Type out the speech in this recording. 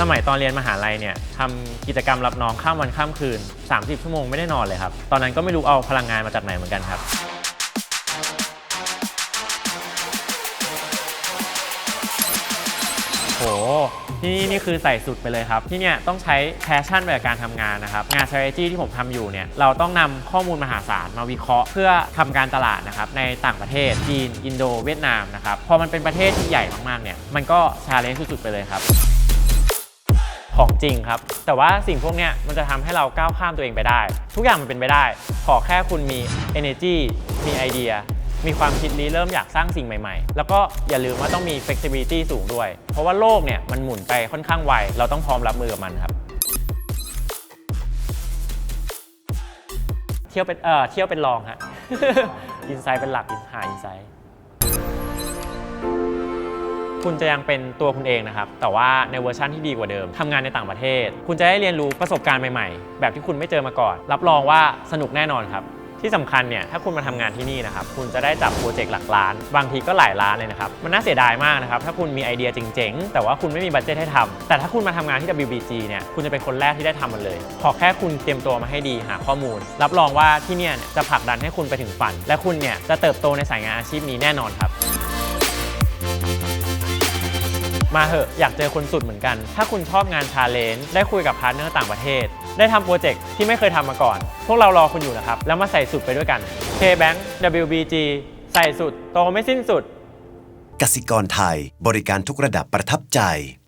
สมัยตอนเรียนมหาลัยเนี่ยทำกิจกรรมรับน้องข้ามวันข้ามคืน 30 ชั่วโมงไม่ได้นอนเลยครับ ตอนนั้นก็ไม่รู้เอาพลังงานมาจากไหนเหมือนกันครับ โห ที่นี่นี่คือใส่สุดไปเลยครับ ที่เนี่ยต้องใช้แพชชั่นไปกับการทำงานนะครับ งาน strategy ที่ผมทำอยู่เนี่ยเราต้องนำข้อมูลมหาศาลมาวิเคราะห์เพื่อทำการตลาดนะครับในต่างประเทศจีน อินโด เวียดนามนะครับ พอมันเป็นประเทศที่ใหญ่มากๆเนี่ยมันก็ชาเลนจ์สุดๆไปเลยครับ ของจริงครับ แต่ว่าสิ่งพวกนี้มันจะทำให้เราก้าวข้ามตัวเองไปได้ ทุกอย่างมันเป็นไปได้ ขอแค่คุณมี energy มีไอเดีย มีความคิดริเริ่มอยากสร้างสิ่งใหม่ๆ แล้วก็อย่าลืมว่าต้องมี flexibility สูงด้วย เพราะว่าโลกเนี่ยมันหมุนไปค่อนข้างไว เราต้องพร้อมรับมือกับมันครับ เที่ยวเป็นเอ่อเที่ยวเป็นรองฮะอินไซด์เป็นหลักหาอินไซด์ คุณจะยังเป็นตัวคุณเองนะครับ แต่ว่าในเวอร์ชั่นที่ดีกว่าเดิมทำงานในต่างประเทศ คุณจะได้เรียนรู้ประสบการณ์ใหม่ๆ แบบที่คุณไม่เจอมาก่อน รับรองว่าสนุกแน่นอนครับ ที่สำคัญเนี่ย ถ้าคุณมาทำงานที่นี่นะครับ คุณจะได้จับโปรเจกต์หลักล้าน บางทีก็หลายล้านเลยนะครับ มันน่าเสียดายมากนะครับ ถ้าคุณมีไอเดียเจ๋งๆ แต่ว่าคุณไม่มีบัตเจตให้ทำแต่ถ้าคุณมาทำงานที่ WBG เนี่ย คุณจะเป็นคนแรกที่ได้ทำมันเลย ขอแค่คุณเตรียมตัวมาให้ดี หาข้อมูล รับรองว่าที่เนี่ยจะผลักดันให้คุณไปถึงฝัน และคุณเนี่ยจะเติบโตในสายงานอาชีพนี้แน่นอนครับ มาเหอะอยากเจอคนสุดเหมือนกัน ถ้าคุณชอบงานชาเลนจ์ได้คุยกับพาร์ทเนอร์ต่างประเทศ ได้ทำโปรเจกต์ที่ไม่เคยทำมาก่อน พวกเรารอคุณอยู่นะครับ แล้วมาใส่สุดไปด้วยกัน K-Bank WBG ใส่สุดโตไม่สิ้นสุด กสิกรไทย บริการทุกระดับประทับใจ